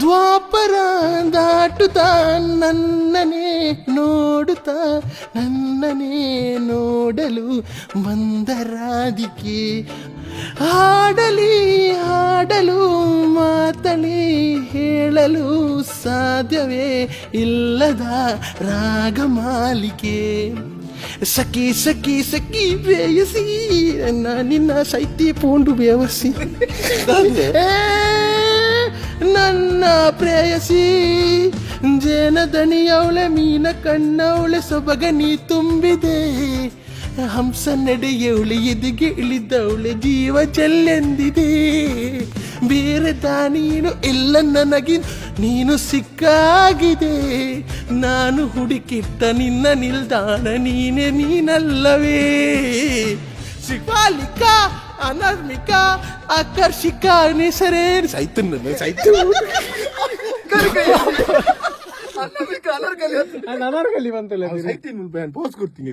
ದ್ವಾಪರ ದಾಟುತ್ತಾ ನನ್ನನೇ ನೋಡುತ್ತ ನನ್ನನೇ ನೋಡಲು ಬಂದರಾದಿಕೆ. ಹಾಡಲಿ ಹಾಡಲು ಮಾತಲಿ ಹೇಳಲು ಸಾಧ್ಯವೇ ಇಲ್ಲದ ರಾಗಮಾಲಿಕೆ. ಸಖಿ ಸಖಿ ಸಖಿ ಬೇಯಸಿ ನಿನ್ನ ಶೈತಿ ಪೂಂಡು ಬೇವಸಿ ಏ, ನನ್ನ ಪ್ರೇಯಸಿ, ಜೇನ ದಣಿಯವಳೆ, ಮೀನ ಕಣ್ಣವಳೆ, ಸೊಬಗ ನೀ ತುಂಬಿದೆ. ಹಂಸ ನಡೆಯವಳೆ ಎದಿಗೆ ಇಳಿದವಳೆ, ಜೀವ ಚೆಲ್ಲೆಂದಿದೆ. ಬೇರೆ ದಾನೀನು ಎಲ್ಲ ನನಗೆ, ನೀನು ಸಿಕ್ಕಾಗಿದೆ. ನಾನು ಹುಡುಕಿಟ್ಟ ನಿನ್ನ ನಿಲ್ದಾಣ ನೀನೆ ನೀನಲ್ಲವೇ. ಶಿಫಾಲಿಕ ಅನರ್ಮಿಕ ಆಕರ್ಷಿಕ ಹೆಸರೇ ಸಾಯ್ತು ನನ್ನ ಸಾಯ್ತು ಅನಾರ್ಕಲಿ. ಬಂತಲ್ಲ ಸೈತಿನ ಪೋಸ್ ಕೊಡ್ತೀನಿ